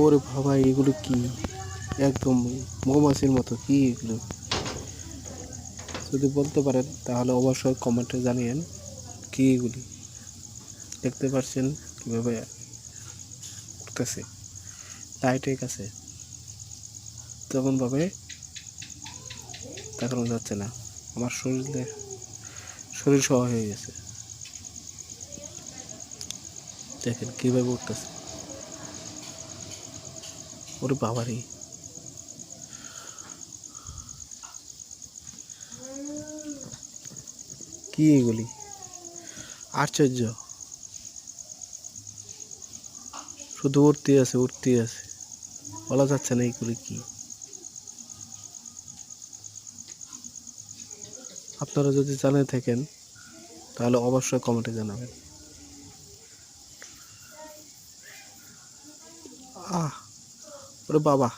ওরে বাবা, এগুলো কি? একদম মৌমাছির মতো, কি এগুলো? যদি বলতে পারেন, তাহলে অবশ্যই কমেন্টে জানিয়েন, কি এগুলি? দেখতে পাচ্ছেন কীভাবে উঠতেছে? লাইটের কাছে তেমনভাবে দেখানো যাচ্ছে না। আমার শরীরে শরীর সহ হয়ে গেছে। দেখেন কীভাবে উঠতেছে। ওরে বাবারে। কি এগুলি? আশ্চর্য। শুধু উঠতে আছে উঠতে আছে। বলা যাচ্ছে না এইগুলি কি। আপনারা যদি জানে থাকেন, তাহলে অবশ্যই কমেন্টে জানাবেন। আহ! ওরে বাবা